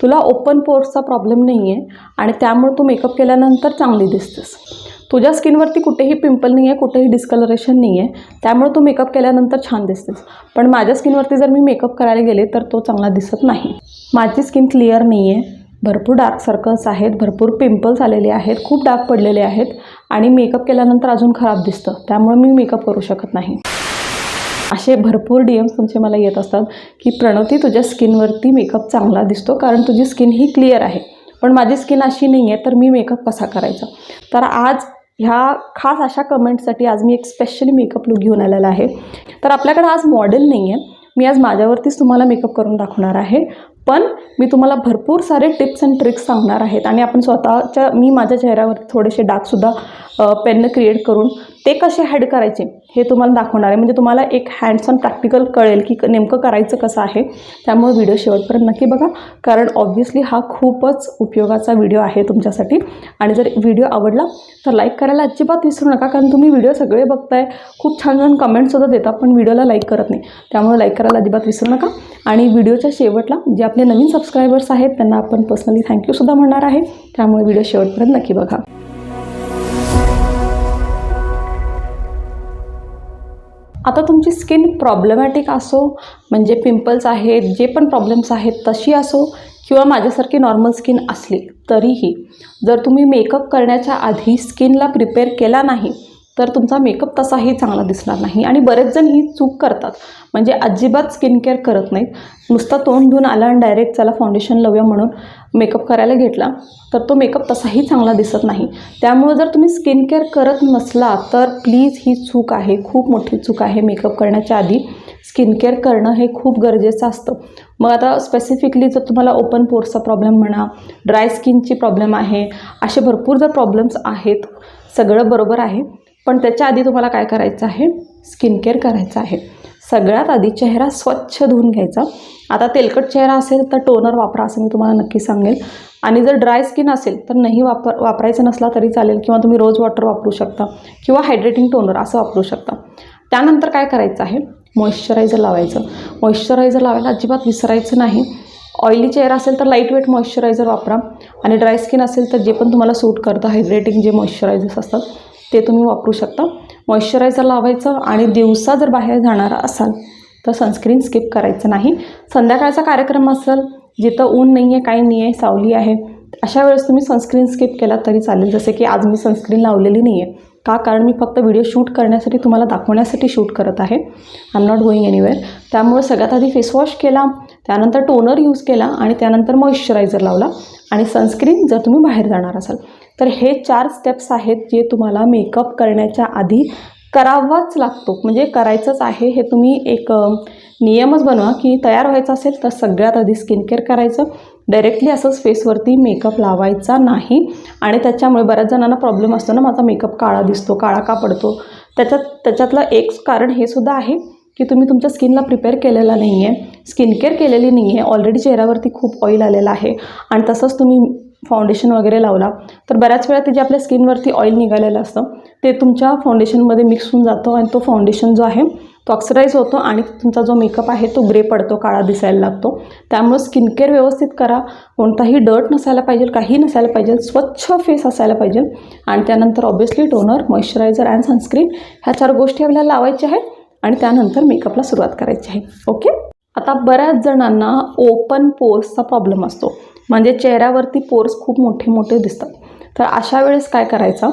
तुला ओपन पोर्सचा प्रॉब्लेम नाही आहे आणि त्यामुळे तू मेकअप केल्यानंतर चांगली दिसतेस. तुझ्या स्किनवरती कुठेही पिंपल नाही आहे कुठेही डिस्कलरेशन नाही आहे त्यामुळे तू मेकअप केल्यानंतर छान दिसतेस. पण माझ्या स्किनवरती जर मी मेकअप करायला गेले तर तो चांगला दिसत नाही. माझी स्किन क्लिअर नाही आहे भरपूर डार्क सर्कल्स आहेत भरपूर पिंपल्स आलेले आहेत खूप डार्क पडलेले आहेत आणि मेकअप केल्यानंतर अजून खराब दिसतं. त्यामुळे मी मेकअप करू शकत नाही. असे भरपूर डी एम्स तुमचे मला येत असतात की प्रणवती तुझ्या स्किनवरती मेकअप चांगला दिसतो कारण तुझी स्किन ही क्लिअर आहे. पण माझी स्किन अशी नाही आहे तर मी मेकअप कसा करायचा? तर आज ह्या खास अशा कमेंटसाठी आज मी एक स्पेशली मेकअप लुक घेऊन आलेला आहे. तर आपल्याकडे आज मॉडेल नाही आहे मी आज माझ्यावरतीच तुम्हाला मेकअप करून दाखवणार आहे. पण मी तुम्हाला भरपूर सारे टिप्स अँड ट्रिक्स सांगणार आहेत. आणि आपण स्वतःच्या मी माझ्या चेहऱ्यावर थोडेसे डार्कसुद्धा पेननं क्रिएट करून ते कसे हॅड करायचे हे तुम्हाला दाखवणार आहे. म्हणजे तुम्हाला एक हँड्स ऑन प्रॅक्टिकल कळेल की नेमकं करायचं कसं आहे. त्यामुळे व्हिडिओ शेवटपर्यंत नक्की बघा. कारण ऑब्व्हियसली हा खूपच उपयोगाचा व्हिडिओ आहे तुमच्यासाठी. आणि जर व्हिडिओ आवडला तर लाईक करायला अजिबात विसरू नका. कारण तुम्ही व्हिडिओ सगळे बघताय. खूप छान छान कमेंटसुद्धा देता पण व्हिडिओला लाईक करत नाही. त्यामुळे लाईक करायला अजिबात विसरू नका. आणि व्हिडिओच्या शेवटला जे आपले नवीन सबस्क्रायबर्स आहेत त्यांना आपण पर्सनली थँक्यूसुद्धा म्हणणार आहे. त्यामुळे व्हिडिओ शेवटपर्यंत नक्की बघा. आता तुमची स्किन प्रॉब्लेमॅटिक असो म्हणजे पिंपल्स आहेत जे पण प्रॉब्लेम्स आहेत तशी असो किंवा माझ्यासारखी नॉर्मल स्किन असली तरीही जर तुम्ही मेकअप करण्याच्या आधी स्किनला प्रिपेअर केला नाही तर तुमचा मेकअप तसाही चांगला दिसणार नाही. आणि बरेच जण ही चूक करतात. म्हणजे अजिबात स्किन केअर करत नाहीत. नुसता तोंड धुवून आला आणि डायरेक्ट त्याला फाउंडेशन लावूया म्हणून मेकअप करायला घेतला तर तो मेकअप तसाही चांगला दिसत नाही. त्यामुळे जर तुम्ही स्किन केअर करत नसला तर प्लीज ही चूक आहे. खूप मोठी चूक आहे मेकअप करण्याच्या आधी. स्किन केअर करणं हे खूप गरजेचं असतं. मग आता स्पेसिफिकली जर तुम्हाला ओपन पोर्सचा प्रॉब्लेम म्हणा ड्राय स्किनची प्रॉब्लेम आहे असे भरपूर जर प्रॉब्लेम्स आहेत सगळं बरोबर आहे. पण त्याच्या आधी तुम्हाला काय करायचं आहे? स्किन केअर करायचं आहे. सगळ्यात आधी चेहरा स्वच्छ धुवून घ्यायचा. आता तेलकट चेहरा असेल तर टोनर वापरा असं मी तुम्हाला नक्की सांगेल. आणि जर ड्राय स्किन असेल तर नाही वापर वापरायचं नसला तरी चालेल किंवा तुम्ही रोज वॉटर वापरू शकता किंवा हायड्रेटिंग टोनर असं वापरू शकता. त्यानंतर काय करायचं आहे? मॉइश्चरायझर लावायचं. मॉइश्चरायझर लावायला अजिबात विसरायचं नाही. ऑइली चेहरा असेल तर लाइट वेट मॉइश्चरायझर वापरा. आणि ड्राय स्किन असेल तर जे पण तुम्हाला सूट करतं हायड्रेटिंग जे मॉइश्चरायझर्स असतात ते तुम्ही वापरू शकता. मॉइश्चरायझर लावायचं आणि दिवसा जर बाहेर जाणार असाल तर सनस्क्रीन स्किप करायचं नाही. संध्याकाळचा कार्यक्रम असेल जिथं ऊन नाही आहे काही नाही आहे सावली आहे अशा वेळेस तुम्ही सनस्क्रीन स्किप केला तरी चालेल. जसे की आज मी सनस्क्रीन लावलेली नाही आहे का? कारण मी फक्त व्हिडिओ शूट करण्यासाठी तुम्हाला दाखवण्यासाठी शूट करत आहे. I am not going anywhere त्यामुळे सगळ्यात आधी फेसवॉश केला. त्यानंतर टोनर यूज केला आणि त्यानंतर मॉइश्चरायझर लावला. आणि सनस्क्रीन जर तुम्ही बाहेर जाणार असाल तर हे चार स्टेप्स आहेत जे तुम्हाला मेकअप करण्याच्या आधी करावाच लागतो. म्हणजे करायचंच आहे हे तुम्ही एक नियमच बनवा की तयार व्हायचं असेल तर सगळ्यात आधी स्किन केअर करायचं. डायरेक्टली असंच फेसवरती मेकअप लावायचा नाही. आणि त्याच्यामुळे बऱ्याच जणांना प्रॉब्लेम असतो ना माझा मेकअप काळा दिसतो काळा का पडतो? त्याच्यात त्याच्यातलं एक कारण हे सुद्धा आहे. की तुम्ही तुमच्या स्किनला प्रिपेअर केलेला नाही आहे स्किन केअर केलेली नाही आहे ऑलरेडी चेहऱ्यावरती खूप ऑईल आलेला आहे. आणि तसंच तुम्ही फाउंडेशन वगैरे लावला तर बऱ्याच वेळा ते जे आपल्या स्किनवरती ऑईल निघालेलं असतं ते तुमच्या फाउंडेशनमध्ये मिक्स होऊन जातो आणि तो फाउंडेशन जो आहे तो ऑक्सिडाईज होतो आणि तुमचा जो मेकअप आहे तो ग्रे पडतो काळा दिसायला लागतो. त्यामुळे स्किन केअर व्यवस्थित करा. कोणताही डर्ट नसायला पाहिजे काही नसायला पाहिजे स्वच्छ फेस असायला पाहिजे. आणि त्यानंतर obviously toner moisturiser and sunscreen ह्या चार गोष्टी आपल्याला लावायच्या आहेत. आणि त्यानंतर मेकअपला सुरुवात करायची आहे. ओके आता बऱ्याच जणांना ओपन पोर्सचा प्रॉब्लेम असतो. म्हणजे चेहऱ्यावरती पोर्स खूप मोठे मोठे दिसतात. तर अशा वेळेस काय करायचं?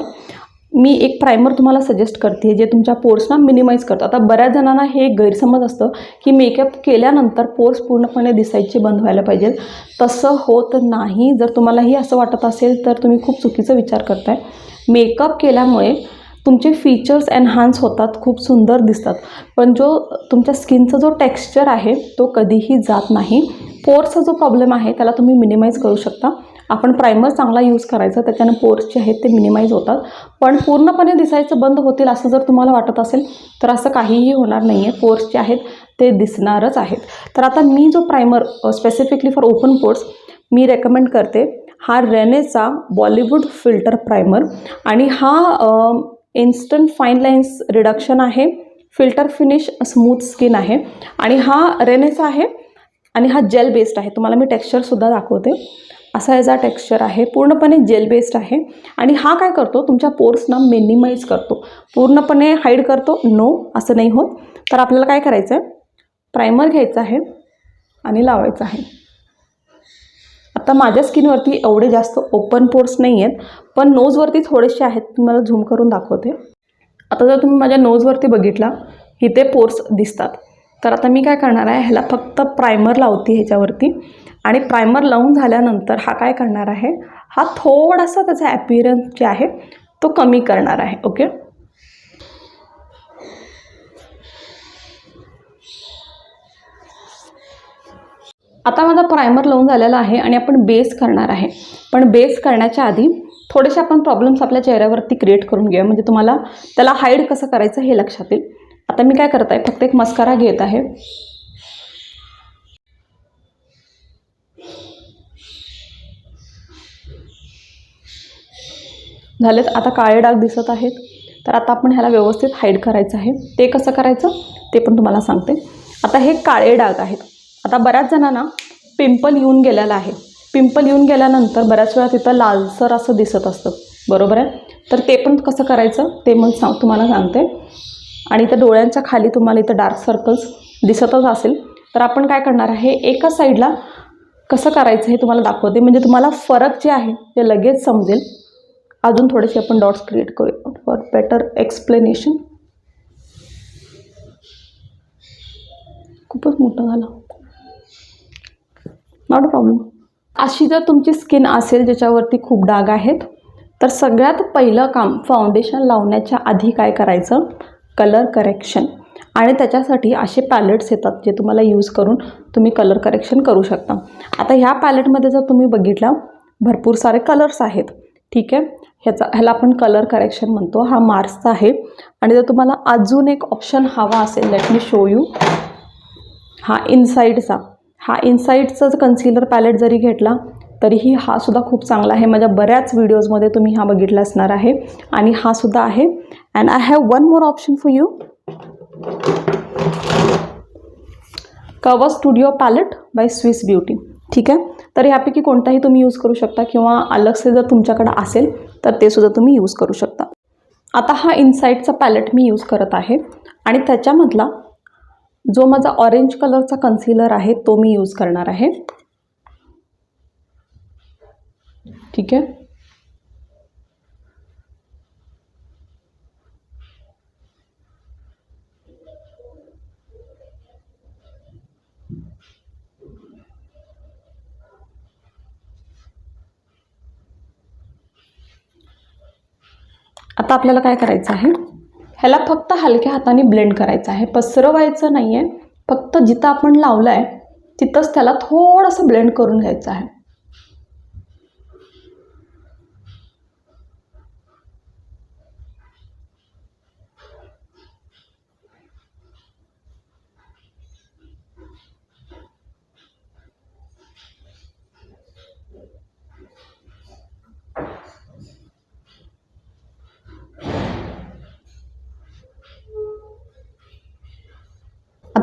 मी एक प्रायमर तुम्हाला सजेस्ट करते जे तुमच्या पोर्सना मिनिमाइज करतं. आता बऱ्याच जणांना हे गैरसमज असतं की मेकअप केल्यानंतर पोर्स पूर्णपणे दिसायचे बंद व्हायला पाहिजे तसं होत नाही. जर तुम्हालाही असं वाटत असेल तर तुम्ही खूप चुकीचा विचार करताय. मेकअप केल्यामुळे तुमचे फीचर्स एनहान्स होतात खूप सुंदर दिसतात. पण जो तुमच्या स्किनचा जो टेक्स्चर आहे तो कधीही जात नाही. पोर्सचा जो प्रॉब्लेम आहे त्याला तुम्ही मिनिमाइज करू शकता. आपण प्रायमर चांगला यूज करायचा त्याच्यानं पोर्स जे आहेत ते मिनिमाइज होतात. पण पूर्णपणे दिसायचं बंद होतील असं जर तुम्हाला वाटत असेल तर असं काहीही होणार नाही आहे पोर्स जे आहेत ते दिसणारच आहेत. तर आता मी जो primer specifically for open pores me recommend करते हा रेनेचा बॉलिवूड फिल्टर प्रायमर आणि हा इन्स्टंट फाईन लाईन्स रिडक्शन आहे फिल्टर फिनिश स्मूथ स्किन आहे आणि हा रेनेस आहे आणि हा जेल बेस्ड आहे. तुम्हाला मी टेक्स्चरसुद्धा दाखवते. असा याचा टेक्स्चर आहे. पूर्णपणे जेल बेस्ड आहे. आणि हा काय करतो? तुमच्या पोर्सना मिनिमाइज करतो. पूर्णपणे हाईड करतो. नो असं नाही होत. तर आपल्याला काय करायचं आहे प्रायमर घ्यायचं आहे आणि लावायचं आहे. आता माझ्या स्किनवरती एवढे जास्त ओपन पोर्स नाही आहेत पण नोजवरती थोडेसे आहेत. तुम्हाला झूम करून दाखवते. आता जर तुम्ही माझ्या नोजवरती बघितला इथे पोर्स दिसतात. तर आता मी काय करणार आहे ह्याला फक्त प्रायमर लावते ह्याच्यावरती. आणि प्रायमर लावून झाल्यानंतर हा काय करणार आहे हा थोडासा त्याचा ॲपिअरन्स जे आहे तो कमी करणार आहे ओके आता माझा प्रायमर लावून झालेला आहे आणि आपण बेस करणार आहे. पण बेस करण्याच्या आधी थोडेसे आपण प्रॉब्लेम्स आपल्या चेहऱ्यावरती क्रिएट करून घेऊया. म्हणजे तुम्हाला त्याला हाईड कसं करायचं हे लक्षात येईल. आता मी काय करत आहे? फक्त एक मस्कारा घेत आहे. झालेत आता काळे डाग दिसत आहेत. तर आता आपण ह्याला व्यवस्थित हाईड करायचं आहे. ते कसं करायचं? ते पण तुम्हाला सांगते. आता हे काळे डाग आहेत. आता बऱ्याच जणांना पिंपल येऊन गेलेलं आहे. पिंपल येऊन गेल्यानंतर बऱ्याच वेळा तिथं लालसर असं दिसत असतं. बरोबर आहे? तर ते पण कसं करायचं? ते मग सांग तुम्हाला सांगते. आणि त्या डोळ्यांच्या खाली तुम्हाला इथं डार्क सर्कल्स दिसतच असेल. तर आपण काय करणार आहे? एका साईडला कसं करायचं हे तुम्हाला दाखवते. म्हणजे तुम्हाला फरक जे आहे ते लगेच समजेल. अजून थोडेसे आपण डॉट्स क्रिएट करूया. फॉर बेटर एक्सप्लेनेशन खूपच मोठं झालं. नॉट अ प्रॉब्लेम अशी जर तुमची स्किन असेल ज्याच्यावरती खूप डाग आहेत तर सगळ्यात पहिलं काम फाउंडेशन लावण्याच्या आधी काय करायचं? कलर करेक्शन आणि त्याच्यासाठी असे पॅलेट्स येतात जे तुम्हाला यूज करून तुम्ही कलर करेक्शन करू शकता. आता ह्या पॅलेटमध्ये जर तुम्ही बघितला भरपूर सारे कलर्स आहेत. ठीक आहे? ह्याचा ह्याला आपण कलर करेक्शन म्हणतो. हा मार्सचा आहे. आणि जर तुम्हाला अजून एक ऑप्शन हवा असेल लेट मी शो यू हा इनसाईडचा हा इनसाईडचा कन्सिलर पॅलेट जरी घेतला तरीही हा सुद्धा खूप चांगला आहे. माझ्या बऱ्याच व्हिडिओजमध्ये तुम्ही हा बघितला असणार आहे. आणि हा सुद्धा आहे. And I have one more option for you cover studio palette by Swiss Beauty ठीक आहे? तर ह्यापैकी कोणताही तुम्ही यूज करू शकता किंवा अलगसे जर तुमच्याकडे असेल तर ते सुद्धा तुम्ही यूज करू शकता. आता हा इनसाईडचा पॅलेट मी यूज करत आहे. आणि त्याच्यामधला जो माझा ऑरेंज कलरचा कन्सिलर आहे तो मी यूज करणार आहे. ठीक आहे? आता आपल्याला काय करायचं आहे? ह्याला फक्त हलक्या हाताने ब्लेंड करायचं आहे. पसरवायचं नाही आहे फक्त जिथं आपण लावलं आहे तिथंच त्याला थोडंसं ब्लेंड करून घ्यायचं आहे.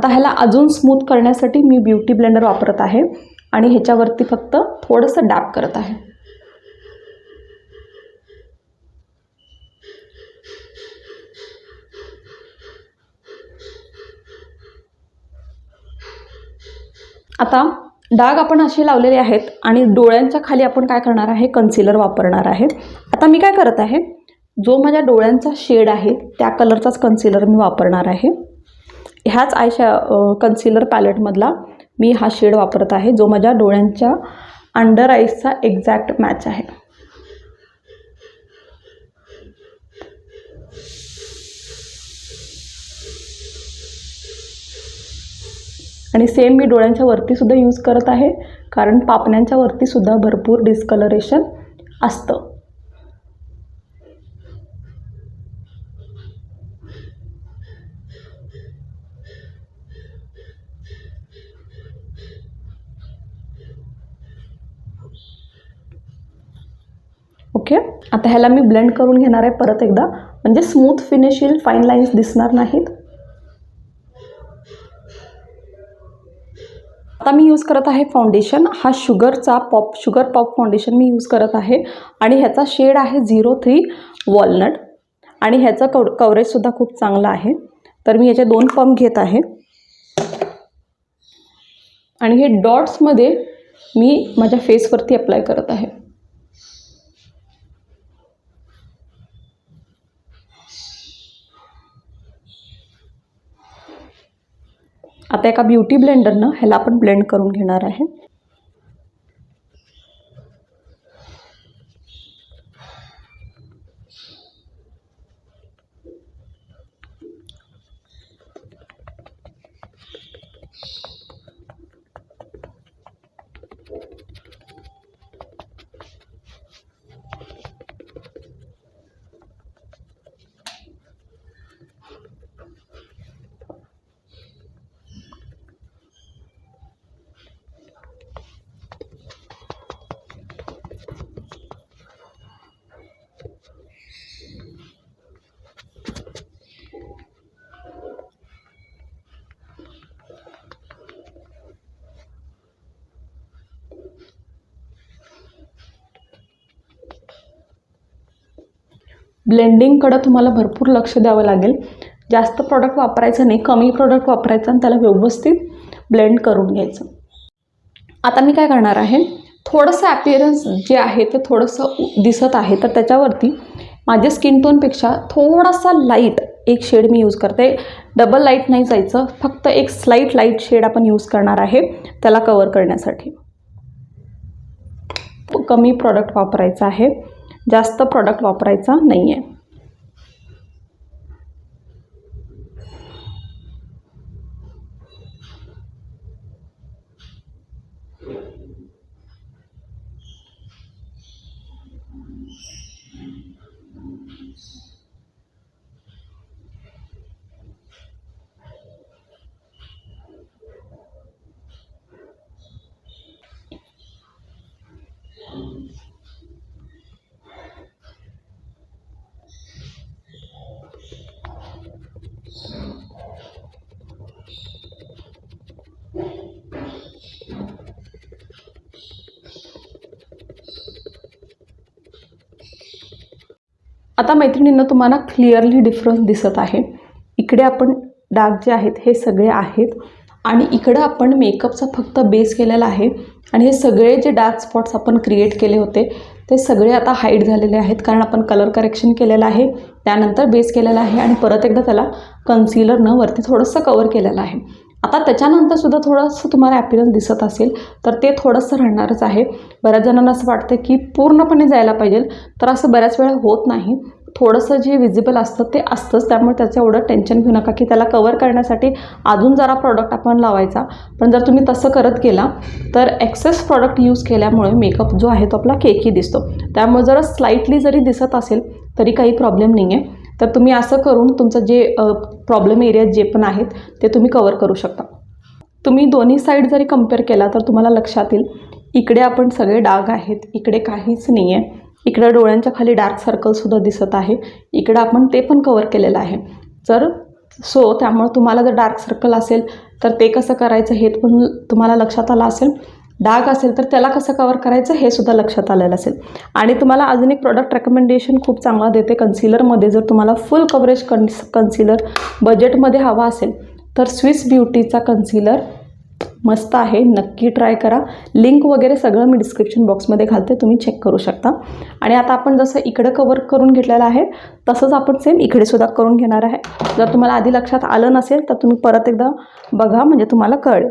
आता ह्याला अजून स्मूथ करण्यासाठी मी ब्युटी ब्लेंडर वापरत आहे आणि ह्याच्यावरती फक्त थोडंसं डॅप करत आहे. आता डाग आपण असे लावलेले आहेत आणि डोळ्यांच्या खाली आपण काय करणार आहे? कन्सिलर वापरणार आहे. आता मी काय करत आहे? जो माझ्या डोळ्यांचा शेड आहे त्या कलरचाच कन्सिलर मी वापरणार आहे. ह्याच आयशा कन्सिलर पॅलेटमधला मी हा शेड वापरत आहे जो माझ्या डोळ्यांच्या अंडर आईजचा एक्झॅक्ट मॅच आहे. आणि सेम मी डोळ्यांच्या वरतीसुद्धा यूज करत आहे कारण पापण्यांच्या वरतीसुद्धा भरपूर डिस्कलरेशन असतं. ओके आता ह्याला मी ब्लेंड करून घेणार आहे परत एकदा. म्हणजे स्मूथ फिनिश येईल फाईन लाईन्स दिसणार नाहीत. आता मी यूज करत आहे फाउंडेशन हा शुगरचा पॉप शुगर पॉप फाउंडेशन मी यूज करत आहे. आणि ह्याचा शेड आहे झिरो थ्री वॉलनट आणि ह्याचं कव कवरेजसुद्धा खूप चांगलं आहे. तर मी याचे दोन पंप घेत आहे. आणि हे डॉट्समध्ये मी माझ्या फेसवरती अप्लाय करत आहे. आता एका ब्युटी ब्लेंडरनं ह्याला आपण ब्लेंड करून घेणार आहे. ब्लेंडिंगकडं तुम्हाला भरपूर लक्ष द्यावं लागेल. जास्त प्रॉडक्ट वापरायचं नाही कमी प्रॉडक्ट वापरायचं आणि त्याला व्यवस्थित ब्लेंड करून घ्यायचं. आता मी काय करणार आहे थोडंसं ॲपिअरन्स जे आहे ते थोडंसं दिसत आहे तर त्याच्यावरती माझ्या स्किन टोनपेक्षा थोडासा लाइट एक शेड मी यूज करते. डबल लाइट नाही जायचं फक्त एक स्लाईट लाइट शेड आपण यूज करणार आहे त्याला कवर करण्यासाठी. कमी प्रॉडक्ट वापरायचं आहे. जास्त प्रॉडक्ट वापरायचा नाही आहे आता मैत्रिणींना तुम्हाला क्लिअरली डिफरन्स दिसत आहे. इकडे आपण डाग जे आहेत हे सगळे आहेत. आणि इकडं आपण मेकअपचा फक्त बेस केलेला आहे. आणि हे सगळे जे डार्क स्पॉट्स आपण क्रिएट केले होते ते सगळे आता हाईड झालेले आहेत. कारण आपण कलर करेक्शन केलेलं आहे त्यानंतर बेस केलेला आहे. आणि परत एकदा त्याला कन्सिलरनं वरती थोडंसं कवर केलेलं आहे. आता त्याच्यानंतर सुद्धा थोडंसं तुम्हाला ॲपिरन्स दिसत असेल तर ते थोडंसं राहणारच आहे. बऱ्याच जणांना असं वाटतं की पूर्णपणे जायला पाहिजे तर असं बऱ्याच वेळा होत नाही. थोडंसं जे विजिबल असतं ते असतंच त्यामुळे त्याचं एवढं टेन्शन घेऊ नका की त्याला कवर करण्यासाठी अजून जरा प्रॉडक्ट आपण लावायचा. पण जर तुम्ही तसं करत गेला तर एक्सेस प्रॉडक्ट यूज केल्यामुळे मेकअप जो आहे तो आपला केकी दिसतो. त्यामुळे जरा स्लाईटली जरी दिसत असेल तरी काही प्रॉब्लेम नाही आहे तर तुम्ही असं करून तुमचं जे प्रॉब्लेम एरिया जे पण आहेत ते तुम्ही कवर करू शकता. तुम्ही दोन्ही साईड जरी कंपेअर केला तर तुम्हाला लक्षात येईल इकडे आपण सगळे डाग आहेत इकडे काहीच नाही आहे इकडे डोळ्यांच्या खाली डार्क सर्कलसुद्धा दिसत आहे. इकडं आपण ते पण कवर केलेलं आहे. जर सो त्यामुळं तुम्हाला जर डार्क सर्कल असेल तर ते कसं करायचं हे पण तुम्हाला लक्षात आलं असेल. डाग असेल तर त्याला कसं कवर करायचं हे सुद्धा लक्षात आलेलं असेल. आणि तुम्हाला अजून एक प्रॉडक्ट रेकमेंडेशन खूप चांगला देते कन्सिलरमध्ये जर तुम्हाला फुल कवरेज कन्स कन्सिलर बजेटमध्ये हवा असेल तर स्विस ब्युटीचा कन्सिलर मस्त आहे. नक्की ट्राय करा. लिंक वगैरे सगळं मी डिस्क्रिप्शन बॉक्समध्ये घालते. तुम्ही चेक करू शकता. आणि आता आपण जसं इकडं कवर करून घेतलेलं आहे तसंच आपण सेम इकडे सुद्धा करून घेणार आहे. जर तुम्हाला आधी लक्षात आलं नसेल तर तुम्ही परत एकदा बघा. म्हणजे तुम्हाला कळेल.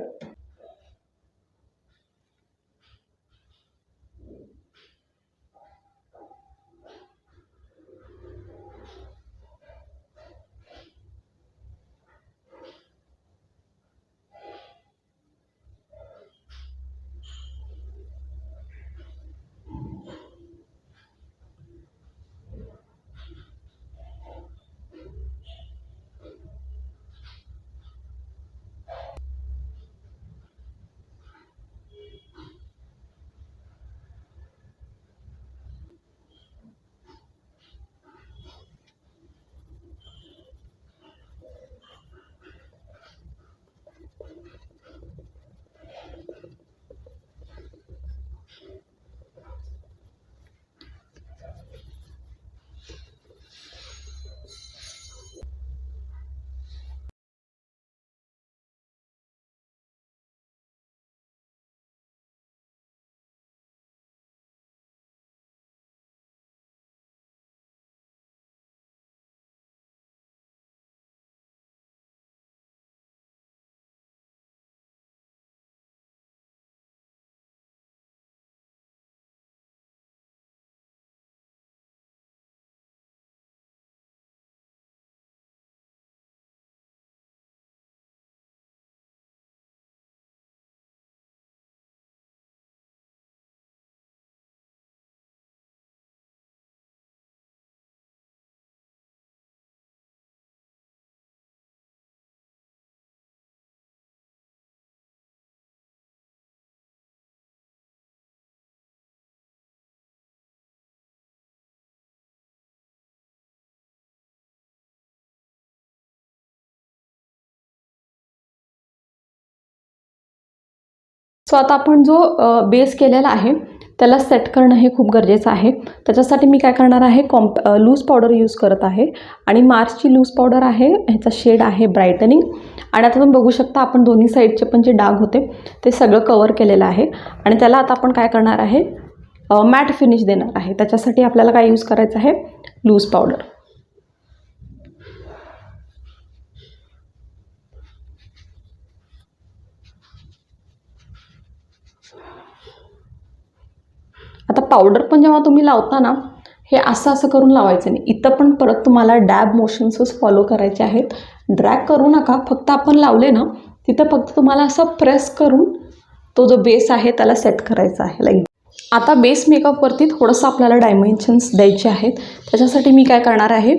सो आता आपण जो बेस केलेला आहे त्याला सेट करणं हे खूप गरजेचं आहे. त्याच्यासाठी मी काय करणार आहे कॉम्प लूज पावडर यूज करत आहे. आणि मार्सची लूज पावडर आहे ह्याचा शेड आहे ब्रायटनिंग आणि आता तुम्ही बघू शकता आपण दोन्ही साईडचे पण जे डाग होते ते सगळं कवर केलेलं आहे. आणि त्याला आता आपण काय करणार आहे मॅट फिनिश देणार आहे. त्याच्यासाठी आपल्याला काय यूज करायचं आहे लूज पावडर आता पावडर पण जेव्हा तुम्ही लावता ना हे असं असं करून लावायचं नाही. इथं पण परत तुम्हाला डॅब मोशन्सच फॉलो करायचे आहेत. ड्रॅग करू नका. फक्त आपण लावले ना तिथं फक्त तुम्हाला असं प्रेस करून तो जो बेस आहे त्याला सेट करायचा आहे. लाईक आता बेस मेकअपवरती थोडंसं आपल्याला डायमेन्शन्स द्यायचे आहेत. त्याच्यासाठी मी काय करणार आहे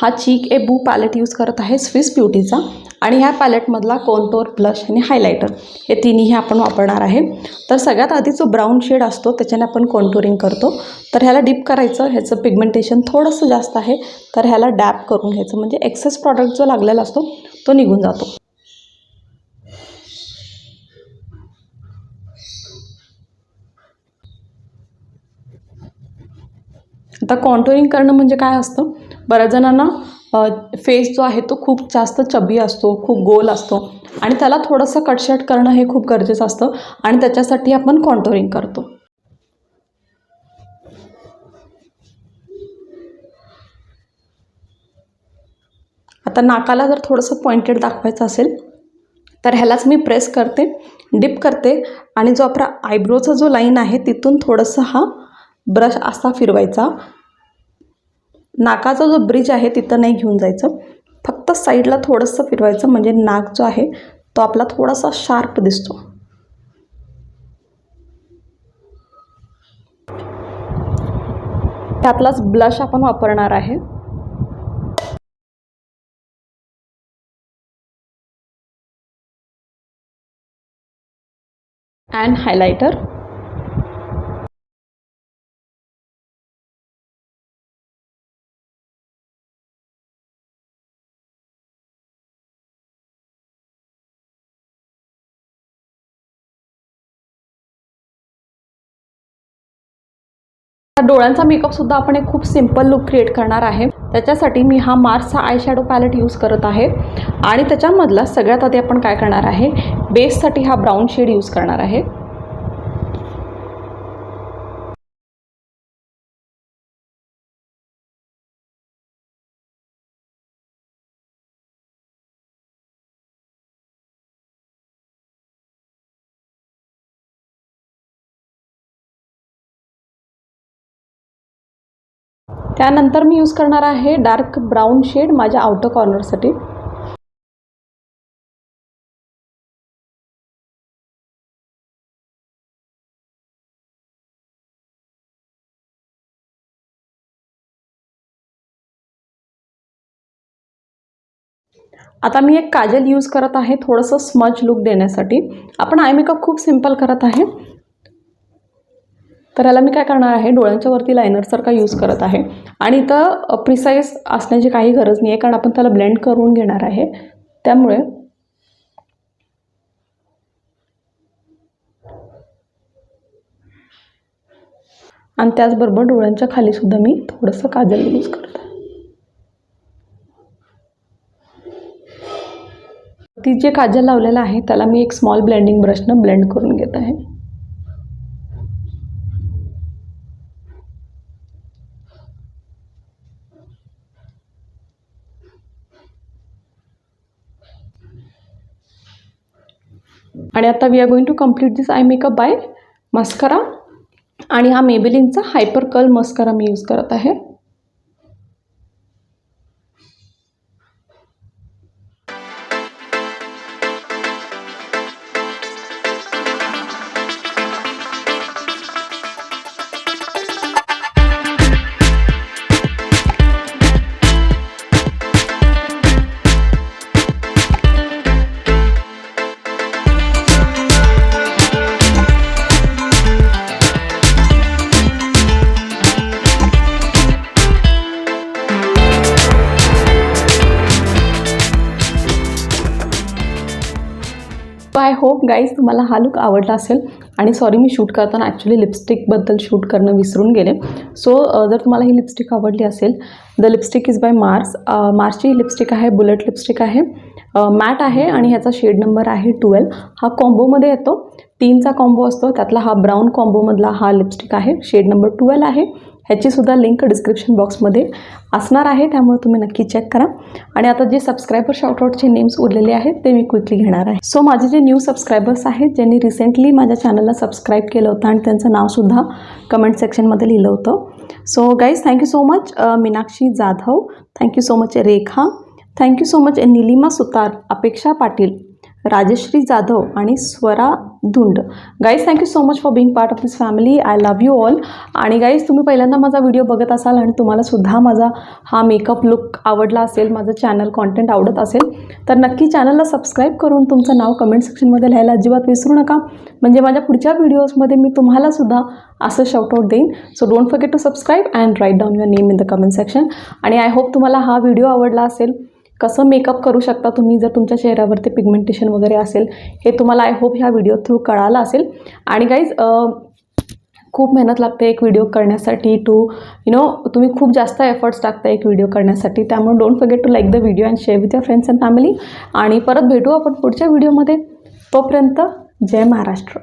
हा चीक ए बू पॅलेट यूज करत आहे स्विस ब्युटीचा आणि ह्या पॅलेटमधला कोनटोर ब्लश आणि हायलायटर हे तिन्ही आपण वापरणार आहे. तर सगळ्यात आधी जो ब्राऊन शेड असतो त्याच्याने आपण कॉन्टोरिंग करतो. तर ह्याला डीप करायचं ह्याचं पिगमेंटेशन थोडंसं जास्त आहे. तर ह्याला डॅप करून घ्यायचं. म्हणजे एक्सेस प्रॉडक्ट जो लागलेला असतो तो निघून जातो. आता कॉन्टोरिंग करणं म्हणजे काय असतं? बऱ्याच जणांना फेस जो आहे तो खूप जास्त चबी असतो खूप गोल असतो. आणि त्याला थोडंसं कटशट करणं हे खूप गरजेचं असतं. आणि त्याच्यासाठी आपण कॉन्टोरिंग करतो. आता नाकाला जर थोडंसं पॉइंटेड दाखवायचं असेल तर ह्यालाच मी प्रेस करते डिप करते. आणि जो आपला आयब्रोचा जो लाईन आहे तिथून थोडंसं हा ब्रश असा फिरवायचा. नाकाचा जो ब्रिज आहे तिथं नाही घेऊन जायचं. फक्त साईडला थोडंसं फिरवायचं म्हणजे नाक जो आहे तो आपला थोडासा शार्प दिसतो. त्यातलाच ब्लश आपण वापरणार आहे. अँड हायलायटर डोळ्यांचा मेकअपसुद्धा आपण एक खूप सिंपल लुक क्रिएट करणार आहे. त्याच्यासाठी मी हा मार्सचा आय शॅडो पॅलेट यूज करत आहे. आणि त्याच्यामधला सगळ्यात आधी आपण काय करणार आहे? बेससाठी हा ब्राऊन शेड यूज करणार आहे. त्यानंतर मी यूज करणार आहे डार्क ब्राऊन शेड माझ्या आउटर कॉर्नरसाठी आता मी एक काजल यूज करत आहे थोडंसं स्मज लुक देण्यासाठी. आपण आय मेकअप खूप सिंपल करत आहे. तर याला मी काय करणार आहे? डोळ्यांच्या वरती लायनरसारखा यूज करत आहे. आणि इथं प्रिसाईज असण्याची काही गरज नाही आहे कारण आपण त्याला ब्लेंड करून घेणार आहे. त्यामुळे आणि त्याचबरोबर डोळ्यांच्या खालीसुद्धा मी थोडंसं काजल यूज करत आहे. ती जे काजल लावलेलं आहे त्याला मी एक स्मॉल ब्लेंडिंग ब्रशनं ब्लेंड करून घेत आहे. आणि आता we are going to complete this eye makeup by mascara आणि हा मेबेलिनचा हायपर कल मस्करा मी यूज करत आहे. गाईज तुम्हाला हा लुक आवडला असेल. आणि सॉरी मी शूट करताना ॲक्च्युली लिपस्टिकबद्दल शूट करणं विसरून गेले. सो जर तुम्हाला ही लिपस्टिक आवडली असेल the lipstick is by Mars मार्सची ही लिपस्टिक आहे बुलेट लिपस्टिक आहे. मॅट आहे आणि ह्याचा शेड नंबर आहे ट्वेल्व हा कॉम्बोमध्ये येतो. तीनचा कॉम्बो असतो. त्यातला हा ब्राऊन कॉम्बोमधला हा लिपस्टिक आहे. शेड नंबर ट्वेल्व आहे. ह्याचीसुद्धा लिंक डिस्क्रिप्शन बॉक्समध्ये असणार आहे त्यामुळे तुम्ही नक्की चेक करा. आणि आता जे सबस्क्रायबर शॉर्टआउटचे नेम्स उरलेले आहेत ते मी क्विकली घेणार आहे. सो माझे जे न्यू सबस्क्रायबर्स आहेत ज्यांनी रिसेंटली माझ्या चॅनलला सबस्क्राईब केलं होतं आणि त्यांचं नावसुद्धा कमेंट सेक्शनमध्ये लिहिलं होतं. So guys thank you so much Meenakshi Jadhav. Thank you so much Rekha. Thank you so much Neelima Sutar Apeksha Patil. Rajashree Jadhav आणि Swara Dhund. Guys thank you so much for being part of this family I love you all आणि guys तुम्ही पहिल्यांदा माझा video बघत असाल आणि तुम्हालासुद्धा माझा हा मेकअप लुक आवडला असेल माझं चॅनल कॉन्टेंट आवडत असेल तर नक्की चॅनलला सबस्क्राईब करून तुमचं नाव कमेंट सेक्शनमध्ये लिहायला अजिबात विसरू नका. म्हणजे माझ्या पुढच्या व्हिडिओजमध्ये मी तुम्हालासुद्धा असं शॉर्टआउट देईन. So don't forget to subscribe and write down your name in the comment section आणि आय होप तुम्हाला हा व्हिडिओ आवडला असेल. कसं मेकअप करू शकता तुम्ही? जर तुमच्या चेहऱ्यावरती पिगमेंटेशन वगैरे असेल हे तुम्हाला आय होप ह्या व्हिडिओ थ्रू कळालं असेल. आणि गाईज खूप मेहनत लागते एक व्हिडिओ करण्यासाठी टू यु नो तुम्ही खूप जास्त एफर्ट्स टाकता एक व्हिडिओ करण्यासाठी. त्यामुळे don't forget to like the video and share with your friends and family आणि परत भेटू आपण पुढच्या व्हिडिओमध्ये तोपर्यंत जय महाराष्ट्र.